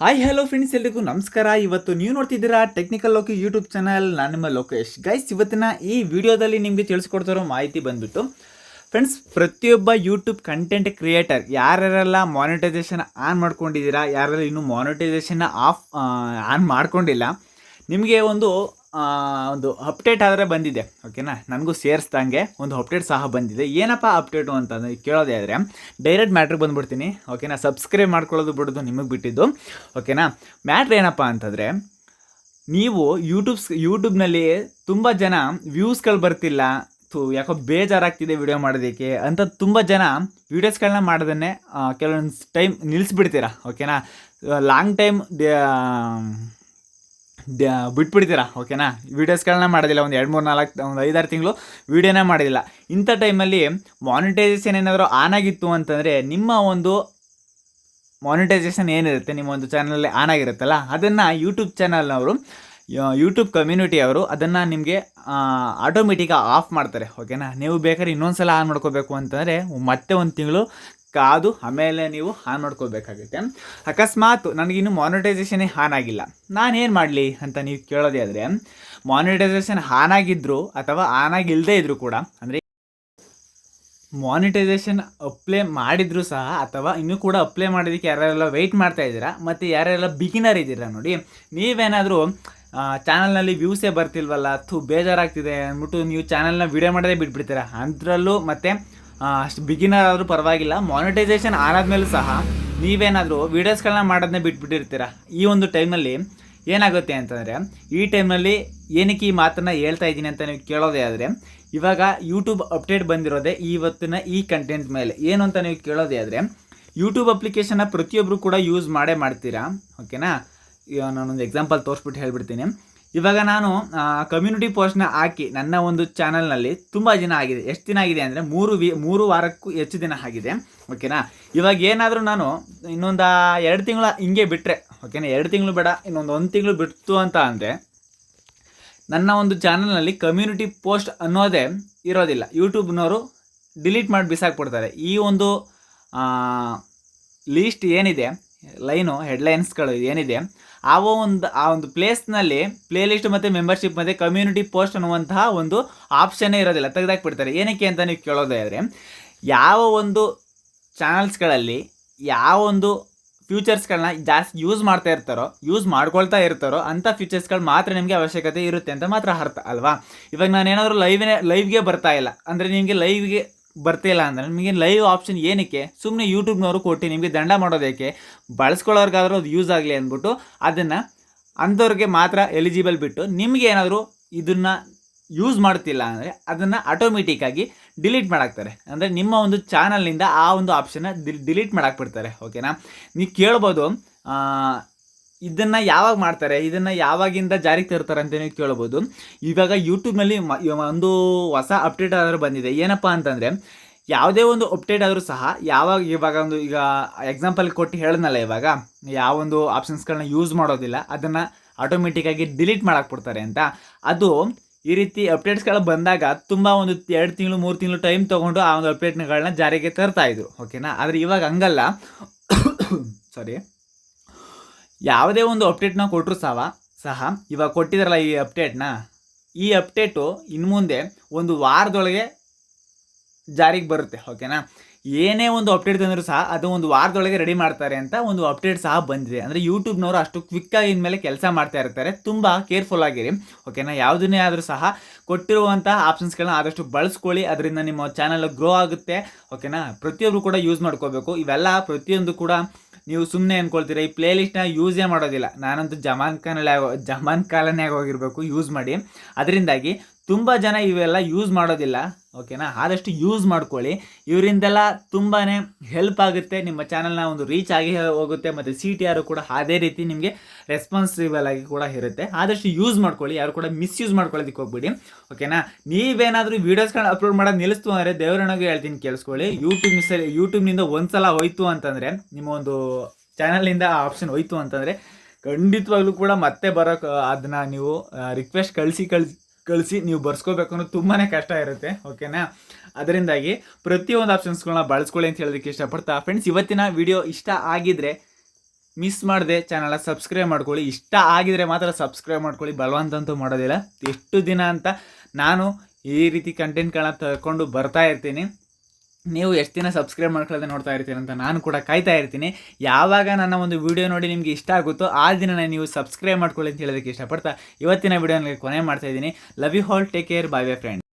Hi hello friends ಎಲ್ರಿಗೂ ನಮಸ್ಕಾರ. ಇವತ್ತು ನೀವು ನೋಡ್ತಿದ್ದೀರಾ ಟೆಕ್ನಿಕಲ್ ಲೋಕಿ ಯೂಟ್ಯೂಬ್ ಚಾನಲ್ ನಾನು ನಿಮ್ಮ ಲೋಕೇಶ್. ಗೈಸ್ ಇವತ್ತಿನ ಈ ವಿಡಿಯೋದಲ್ಲಿ ನಿಮಗೆ ತಿಳಿಸ್ಕೊಡ್ತಿರೋ ಮಾಹಿತಿ ಬಂದ್ಬಿಟ್ಟು ಫ್ರೆಂಡ್ಸ್ ಪ್ರತಿಯೊಬ್ಬ ಯೂಟ್ಯೂಬ್ ಕಂಟೆಂಟ್ ಕ್ರಿಯೇಟರ್ ಯಾರ್ಯಾರೆಲ್ಲ ಮಾನಿಟೈಸೇಷನ್ ಆನ್ ಮಾಡ್ಕೊಂಡಿದ್ದೀರಾ ಯಾರೆಲ್ಲ ಇನ್ನೂ ಮಾನಿಟೈಸೇಷನ್ ಆಫ್ ಆನ್ ಮಾಡ್ಕೊಂಡಿಲ್ಲ, ನಿಮಗೆ ಒಂದು ಒಂದು ಅಪ್ಡೇಟ್ ಆದರೆ ಬಂದಿದೆ ಓಕೆನಾ ನನಗೂ ಸೇರಿಸ್ದಂಗೆ ಒಂದು ಅಪ್ಡೇಟ್ ಸಹ ಬಂದಿದೆ. ಏನಪ್ಪ ಅಪ್ಡೇಟು ಅಂತಂದ್ರೆ ಕೇಳೋದೇ ಆದರೆ ಡೈರೆಕ್ಟ್ ಮ್ಯಾಟ್ರಿಗೆ ಬಂದುಬಿಡ್ತೀನಿ ಓಕೆನಾ ಸಬ್ಸ್ಕ್ರೈಬ್ ಮಾಡ್ಕೊಳ್ಳೋದು ಬಿಡೋದು ನಿಮಗೆ ಬಿಟ್ಟಿದ್ದು ಓಕೆನಾ ಮ್ಯಾಟ್ರ್ ಏನಪ್ಪ ಅಂತಂದರೆ, ನೀವು ಯೂಟ್ಯೂಬ್ಸ್ ಯೂಟ್ಯೂಬ್ನಲ್ಲಿ ತುಂಬ ಜನ ವ್ಯೂಸ್ಗಳು ಬರ್ತಿಲ್ಲ ತು ಯಾಕೋ ಬೇಜಾರಾಗ್ತಿದೆ ವಿಡಿಯೋ ಮಾಡೋದಕ್ಕೆ ಅಂತ ತುಂಬ ಜನ ವೀಡಿಯೋಸ್ಗಳನ್ನ ಮಾಡೋದನ್ನೇ ಕೆಲವೊಂದು ಟೈಮ್ ನಿಲ್ಲಿಸ್ಬಿಡ್ತೀರಾ ಓಕೆನಾ ಲಾಂಗ್ ಟೈಮ್ ಬಿಟ್ಬಿಡ್ತೀರಾ? ಓಕೆನಾ? ವೀಡಿಯೋಸ್ಗಳನ್ನ ಮಾಡೋದಿಲ್ಲ, ಒಂದು ಎರಡು ಮೂರು ನಾಲ್ಕು, ಒಂದು ಐದಾರು ತಿಂಗಳು ವೀಡಿಯೋನೇ ಮಾಡೋದಿಲ್ಲ. ಇಂಥ ಟೈಮಲ್ಲಿ ಮಾನಿಟೈಸೇಷನ್ ಏನಾದರೂ ಆನ್ ಆಗಿತ್ತು ಅಂತಂದರೆ ನಿಮ್ಮ ಒಂದು ಮಾನಿಟೈಸೇಷನ್ ಏನಿರುತ್ತೆ, ನಿಮ್ಮ ಒಂದು ಚಾನಲಲ್ಲಿ ಆನ್ ಆಗಿರುತ್ತಲ್ಲ, ಅದನ್ನು ಯೂಟ್ಯೂಬ್ ಚಾನಲ್ನವರು ಯೂಟ್ಯೂಬ್ ಕಮ್ಯುನಿಟಿ ಅವರು ಅದನ್ನು ನಿಮಗೆ ಆಟೋಮೆಟಿಕ್ ಆಫ್ ಮಾಡ್ತಾರೆ, ಓಕೆನಾ? ನೀವು ಬೇಕಾದ್ರೆ ಇನ್ನೊಂದು ಸಲ ಆನ್ ಮಾಡ್ಕೋಬೇಕು ಅಂತಂದರೆ ಮತ್ತೆ ಒಂದು ತಿಂಗಳು ಕಾದು ಆಮೇಲೆ ನೀವು ಆನ್ ಮಾಡ್ಕೋಬೇಕಾಗುತ್ತೆ ಅಕಸ್ಮಾತ್ ನನಗಿನ್ನು ಮಾನಿಟೈಸೇಷನೇ ಆನ್ ಆಗಿಲ್ಲ. ನಾನೇನು ಮಾಡಲಿ ಅಂತ ನೀವು ಕೇಳೋದೇ ಆದರೆ ಮಾನಿಟೈಸೇಷನ್ ಆನ್ ಆಗಿದ್ದರೂ ಅಥವಾ ಆನ್ ಆಗಿಲ್ಲದೆ ಇದ್ದರೂ ಕೂಡ, ಅಂದರೆ ಮಾನಿಟೈಸೇಷನ್ ಅಪ್ಲೈ ಮಾಡಿದ್ರು ಸಹ ಅಥವಾ ಇನ್ನೂ ಕೂಡ ಅಪ್ಲೈ ಮಾಡೋದಕ್ಕೆ ಯಾರೆಲ್ಲ ವೆಯ್ಟ್ ಮಾಡ್ತಾ ಇದ್ದೀರಾ, ಮತ್ತು ಯಾರೆಲ್ಲ ಬಿಗಿನರ್ ಇದ್ದೀರಾ ನೋಡಿ, ನೀವೇನಾದರೂ ಚಾನಲ್ನಲ್ಲಿ ವ್ಯೂಸೇ ಬರ್ತಿಲ್ವಲ್ಲ, ಥೂ ಬೇಜಾರಾಗ್ತಿದೆ ಅಂದ್ಬಿಟ್ಟು ನೀವು ಚಾನಲ್ನ ವಿಡಿಯೋ ಮಾಡೋದೇ ಬಿಟ್ಬಿಡ್ತೀರಾ? ಅದರಲ್ಲೂ ಮತ್ತು ಅಷ್ಟು ಬಿಗಿನರ್ ಆದರೂ ಪರವಾಗಿಲ್ಲ. ಮಾನಿಟೈಸೇಷನ್ ಆದಮೇಲೂ ಸಹ ನೀವೇನಾದರೂ ವೀಡಿಯೋಸ್ಗಳನ್ನ ಮಾಡೋದನ್ನೇ ಬಿಟ್ಬಿಟ್ಟಿರ್ತೀರ? ಈ ಒಂದು ಟೈಮಲ್ಲಿ ಏನಾಗುತ್ತೆ ಅಂತಂದರೆ, ಈ ಟೈಮಲ್ಲಿ ಏನಕ್ಕೆ ಈ ಮಾತನ್ನು ಹೇಳ್ತಾ ಇದ್ದೀನಿ ಅಂತ ನೀವು ಕೇಳೋದೇ ಆದರೆ, ಇವಾಗ ಯೂಟ್ಯೂಬ್ ಅಪ್ಡೇಟ್ ಬಂದಿರೋದೇ ಇವತ್ತಿನ ಈ ಕಂಟೆಂಟ್ ಮೇಲೆ. ಏನು ಅಂತ ನೀವು ಕೇಳೋದೇ ಆದರೆ ಯೂಟ್ಯೂಬ್ ಅಪ್ಲಿಕೇಶನ್ನ ಪ್ರತಿಯೊಬ್ಬರು ಕೂಡ ಯೂಸ್ ಮಾಡೇ ಮಾಡ್ತೀರಾ? ಓಕೆನಾ ನಾನೊಂದು ಎಕ್ಸಾಂಪಲ್ ತೋರಿಸ್ಬಿಟ್ಟು ಹೇಳ್ಬಿಡ್ತೀನಿ. ಇವಾಗ ನಾನು ಕಮ್ಯುನಿಟಿ ಪೋಸ್ಟ್ನ ಹಾಕಿ ನನ್ನ ಒಂದು ಚಾನಲ್ನಲ್ಲಿ ತುಂಬ ದಿನ ಆಗಿದೆ. ಎಷ್ಟು ದಿನ ಆಗಿದೆ ಅಂದರೆ ಮೂರು ವಿ, ಮೂರು ವಾರಕ್ಕೂ ಹೆಚ್ಚು ದಿನ ಆಗಿದೆ. ಓಕೆನಾ ಇವಾಗ ಏನಾದರೂ ನಾನು ಇನ್ನೊಂದು ಎರಡು ತಿಂಗಳ ಹಿಂಗೆ ಬಿಟ್ಟರೆ ಓಕೆನಾ ಎರಡು ತಿಂಗಳು ಬೇಡ, ಇನ್ನೊಂದು ಒಂದು ತಿಂಗಳು ಬಿಡ್ತು ಅಂತ ಅಂದರೆ ನನ್ನ ಒಂದು ಚಾನಲ್ನಲ್ಲಿ ಕಮ್ಯುನಿಟಿ ಪೋಸ್ಟ್ ಅನ್ನೋದೇ ಇರೋದಿಲ್ಲ. ಯೂಟ್ಯೂಬ್ನವರು ಡಿಲೀಟ್ ಮಾಡಿ ಬಿಸಾಕ್ಬಿಡ್ತಾರೆ. ಈ ಒಂದು ಲೀಸ್ಟ್ ಏನಿದೆ ಲೈನು, ಹೆಡ್ಲೈನ್ಸ್ಗಳು ಏನಿದೆ ಆ ಒಂದು ಆ ಒಂದು ಪ್ಲೇಸ್ನಲ್ಲಿ ಪ್ಲೇಲಿಸ್ಟ್ ಮತ್ತು ಮೆಂಬರ್ಶಿಪ್ ಮತ್ತು ಕಮ್ಯುನಿಟಿ ಪೋಸ್ಟ್ ಅನ್ನುವಂತಹ ಒಂದು ಆಪ್ಷನ್ನೇ ಇರೋದಿಲ್ಲ, ತೆಗೆದಾಕ್ಬಿಡ್ತಾರೆ. ಏನಕ್ಕೆ ಅಂತ ನೀವು ಕೇಳೋದಾದರೆ ಯಾವ ಒಂದು ಚಾನಲ್ಸ್ಗಳಲ್ಲಿ ಯಾವ ಒಂದು ಫ್ಯೂಚರ್ಸ್ಗಳನ್ನ ಜಾಸ್ತಿ ಯೂಸ್ ಮಾಡ್ತಾ ಇರ್ತಾರೋ, ಯೂಸ್ ಮಾಡ್ಕೊಳ್ತಾ ಇರ್ತಾರೋ ಅಂಥ ಫ್ಯೂಚರ್ಸ್ಗಳು ಮಾತ್ರ ನಿಮಗೆ ಅವಶ್ಯಕತೆ ಇರುತ್ತೆ ಅಂತ ಮಾತ್ರ ಅರ್ಥ, ಅಲ್ವಾ? ಇವಾಗ ನಾನೇನಾದರೂ ಲೈವ್ನೇ, ಲೈವ್ಗೆ ಬರ್ತಾ ಇಲ್ಲ, ಅಂದರೆ ನಿಮಗೆ ಲೈವ್ಗೆ ಬರ್ತಿಲ್ಲ ಅಂದರೆ ನಿಮಗೆ ಲೈವ್ ಆಪ್ಷನ್ ಏನಕ್ಕೆ? ಸುಮ್ಮನೆ ಯೂಟ್ಯೂಬ್ನವರು ಕೊಟ್ಟು ನಿಮಗೆ ದಂಡ ಮಾಡೋದಕ್ಕೆ ಬಳಸ್ಕೊಳ್ಳೋರ್ಗಾದ್ರೂ ಅದು ಯೂಸ್ ಆಗಲಿ ಅಂದ್ಬಿಟ್ಟು ಅದನ್ನು ಅಂಥವ್ರಿಗೆ ಮಾತ್ರ ಎಲಿಜಿಬಲ್ ಬಿಟ್ಟು ನಿಮಗೆ ಏನಾದರೂ ಇದನ್ನು ಯೂಸ್ ಮಾಡ್ತಿಲ್ಲ ಅಂದರೆ ಅದನ್ನು ಆಟೋಮೆಟಿಕ್ಕಾಗಿ ಡಿಲೀಟ್ ಮಾಡಾಕ್ತಾರೆ. ಅಂದರೆ ನಿಮ್ಮ ಒಂದು ಚಾನಲ್ನಿಂದ ಆ ಒಂದು ಆಪ್ಷನ್ನ ಡಿಲೀಟ್ ಮಾಡಾಕ್ಬಿಡ್ತಾರೆ. ಓಕೆನಾ ನೀವು ಕೇಳ್ಬೋದು ಇದನ್ನು ಯಾವಾಗ ಮಾಡ್ತಾರೆ? ಇದನ್ನ ಯಾವಾಗಿಂದ ಜಾರಿಗೆ ತರ್ತಾರೆ ಅಂತ ನೀವು ಕೇಳ್ಬೋದು. ಇವಾಗ ಯೂಟ್ಯೂಬ್ನಲ್ಲಿ ಒಂದು ಹೊಸ ಅಪ್ಡೇಟ್ ಆದರೂ ಬಂದಿದೆ. ಏನಪ್ಪ ಅಂತಂದರೆ, ಯಾವುದೇ ಒಂದು ಅಪ್ಡೇಟ್ ಆದರೂ ಸಹ, ಯಾವಾಗ ಇವಾಗ ಒಂದು ಈಗ ಎಕ್ಸಾಂಪಲ್ ಕೊಟ್ಟು ಹೇಳಿದ್ನಲ್ಲ ಇವಾಗ ಯಾವೊಂದು ಆಪ್ಷನ್ಸ್ಗಳನ್ನ ಯೂಸ್ ಮಾಡೋದಿಲ್ಲ, ಅದನ್ನು ಆಟೋಮೆಟಿಕ್ಕಾಗಿ ಡಿಲೀಟ್ ಮಾಡಾಕ್ಬಿಡ್ತಾರೆ ಅಂತ. ಅದು ಈ ರೀತಿ ಅಪ್ಡೇಟ್ಸ್ಗಳು ಬಂದಾಗ ತುಂಬ ಒಂದು ಎರಡು ತಿಂಗಳು, ಮೂರು ತಿಂಗಳು ಟೈಮ್ ತೊಗೊಂಡು ಆ ಒಂದು ಅಪ್ಡೇಟ್ಗಳನ್ನ ಜಾರಿಗೆ ತರ್ತಾ ಇದ್ರು. ಓಕೆನಾ ಆದರೆ ಇವಾಗ ಹಂಗಲ್ಲ. ಸಾರಿ ಯಾವುದೇ ಒಂದು ಅಪ್ಡೇಟ್ನ ಕೊಟ್ಟರು ಸಹ ಸಹ ಇವಾಗ ಕೊಟ್ಟಿದ್ರಲ್ಲ ಈ ಅಪ್ಡೇಟ್ನ ಈ ಅಪ್ಡೇಟು ಇನ್ನು ಮುಂದೆ ಒಂದು ವಾರದೊಳಗೆ ಜಾರಿಗೆ ಬರುತ್ತೆ ಓಕೆನಾ ಏನೇ ಒಂದು ಅಪ್ಡೇಟ್ ತಂದರೂ ಸಹ ಅದು ಒಂದು ವಾರದೊಳಗೆ ರೆಡಿ ಮಾಡ್ತಾರೆ ಅಂತ ಒಂದು ಅಪ್ಡೇಟ್ ಸಹ ಬಂದಿದೆ. ಅಂದರೆ ಯೂಟ್ಯೂಬ್ನವರು ಅಷ್ಟು ಕ್ವಿಕ್ಕಾಗಿ ಇನ್ಮೇಲೆ ಕೆಲಸ ಮಾಡ್ತಾ ಇರ್ತಾರೆ. ತುಂಬ ಕೇರ್ಫುಲ್ ಆಗಿರಿ ಓಕೆನಾ ಯಾವುದನ್ನೇ ಆದರೂ ಸಹ ಕೊಟ್ಟಿರುವಂಥ ಆಪ್ಷನ್ಸ್ಗಳನ್ನ ಆದಷ್ಟು ಬಳಸ್ಕೊಳ್ಳಿ. ಅದರಿಂದ ನಿಮ್ಮ ಚಾನಲ್ ಗ್ರೋ ಆಗುತ್ತೆ ಓಕೆನಾ ಪ್ರತಿಯೊಬ್ಬರು ಕೂಡ ಯೂಸ್ ಮಾಡ್ಕೋಬೇಕು. ಇವೆಲ್ಲ ಪ್ರತಿಯೊಂದು ಕೂಡ ನೀವು ಸುಮ್ಮನೆ ಅನ್ಕೊಳ್ತೀರಾ, ಈ ಪ್ಲೇ ಲಿಸ್ಟ್ನ ಯೂಸೇ ಮಾಡೋದಿಲ್ಲ. ನಾನಂತೂ ಜಮಾನ್ ಖಾನಲ್ಲಿ ಜಮಾನ್ ಕಾಲನೇ ಆಗೋಗಿರಬೇಕು ಯೂಸ್ ಮಾಡಿ. ಅದರಿಂದಾಗಿ ತುಂಬ ಜನ ಇವೆಲ್ಲ ಯೂಸ್ ಮಾಡೋದಿಲ್ಲ ಓಕೆನಾ ಆದಷ್ಟು ಯೂಸ್ ಮಾಡ್ಕೊಳ್ಳಿ. ಇವರಿಂದೆಲ್ಲ ತುಂಬಾ ಹೆಲ್ಪ್ ಆಗುತ್ತೆ. ನಿಮ್ಮ ಚಾನಲ್ನ ಒಂದು ರೀಚ್ ಆಗಿ ಹೋಗುತ್ತೆ, ಮತ್ತು ಸಿ ಟಿ ಆರು ಕೂಡ ಅದೇ ರೀತಿ ನಿಮಗೆ ರೆಸ್ಪಾನ್ಸಿಬಲ್ ಆಗಿ ಕೂಡ ಇರುತ್ತೆ. ಆದಷ್ಟು ಯೂಸ್ ಮಾಡ್ಕೊಳ್ಳಿ. ಯಾರು ಕೂಡ ಮಿಸ್ಯೂಸ್ ಮಾಡ್ಕೊಳ್ಳೋದಕ್ಕೆ ಹೋಗ್ಬಿಡಿ ಓಕೆನಾ ನೀವೇನಾದರೂ ವೀಡಿಯೋಸ್ಗಳನ್ನ ಅಪ್ಲೋಡ್ ಮಾಡೋದು ನಿಲ್ಲಿಸ್ತು ಅಂದರೆ ದೇವರನ್ನಾಗೂ ಹೇಳ್ತೀನಿ ಕೇಳಿಸ್ಕೊಳ್ಳಿ. ಯೂಟ್ಯೂಬ್ ಮಿಸ್ ಯೂಟ್ಯೂಬ್ನಿಂದ ಒಂದು ಸಲ ಹೋಯ್ತು ಅಂತಂದರೆ, ನಿಮ್ಮ ಒಂದು ಚಾನಲಿಂದ ಆ ಆಪ್ಷನ್ ಹೋಯ್ತು ಅಂತಂದರೆ ಖಂಡಿತವಾಗ್ಲೂ ಕೂಡ ಮತ್ತೆ ಬರೋಕೆ ಅದನ್ನ ನೀವು ರಿಕ್ವೆಸ್ಟ್ ಕಳಿಸಿ ಕಳಿಸಿ ಕಳಿಸಿ, ನೀವು ಬರ್ಸ್ಕೋಬೇಕು ಅನ್ನೋದು ತುಂಬಾ ಕಷ್ಟ ಇರುತ್ತೆ ಓಕೆನಾ ಅದರಿಂದಾಗಿ ಪ್ರತಿಯೊಂದು ಆಪ್ಷನ್ಸ್ಗಳನ್ನ ಬಳಸ್ಕೊಳ್ಳಿ ಅಂತ ಹೇಳೋದಕ್ಕೆ ಇಷ್ಟಪಡ್ತಾ ಫ್ರೆಂಡ್ಸ್ ಇವತ್ತಿನ ವಿಡಿಯೋ ಇಷ್ಟ ಆಗಿದ್ರೆ ಮಿಸ್ ಮಾಡದೆ ಚಾನಲ್ನ ಸಬ್ಸ್ಕ್ರೈಬ್ ಮಾಡ್ಕೊಳ್ಳಿ. ಇಷ್ಟ ಆಗಿದ್ರೆ ಮಾತ್ರ ಸಬ್ಸ್ಕ್ರೈಬ್ ಮಾಡ್ಕೊಳ್ಳಿ. ಬಲವಂತ ಅಂತೂ ಮಾಡೋದಿಲ್ಲ. ಎಷ್ಟು ದಿನ ಅಂತ ನಾನು ಈ ರೀತಿ ಕಂಟೆಂಟ್ಗಳನ್ನ ತಗೊಂಡು ಬರ್ತಾ ಇರ್ತೀನಿ. ನೀವು ಎಷ್ಟು ದಿನ ಸಬ್ಸ್ಕ್ರೈಬ್ ಮಾಡ್ಕೊಳ್ಳೋದೇ ನೋಡ್ತಾ ಇರ್ತೀನಿ ಅಂತ ನಾನು ಕೂಡ ಕಾಯ್ತಾ ಇರ್ತೀನಿ. ಯಾವಾಗ ನನ್ನ ಒಂದು ವಿಡಿಯೋ ನೋಡಿ ನಿಮಗೆ ಇಷ್ಟ ಆಗುತ್ತೋ ಆ ದಿನ ನೀವು ಸಬ್ಸ್ಕ್ರೈಬ್ ಮಾಡ್ಕೊಳ್ಳಿ ಅಂತ ಹೇಳೋದಕ್ಕೆ ಇಷ್ಟಪಡ್ತಾ ಇವತ್ತಿನ ವಿಡಿಯೋ ನನಗೆ ಕೊನೆ ಮಾಡ್ತಾ ಇದ್ದೀನಿ. Love you all take care bye bye friend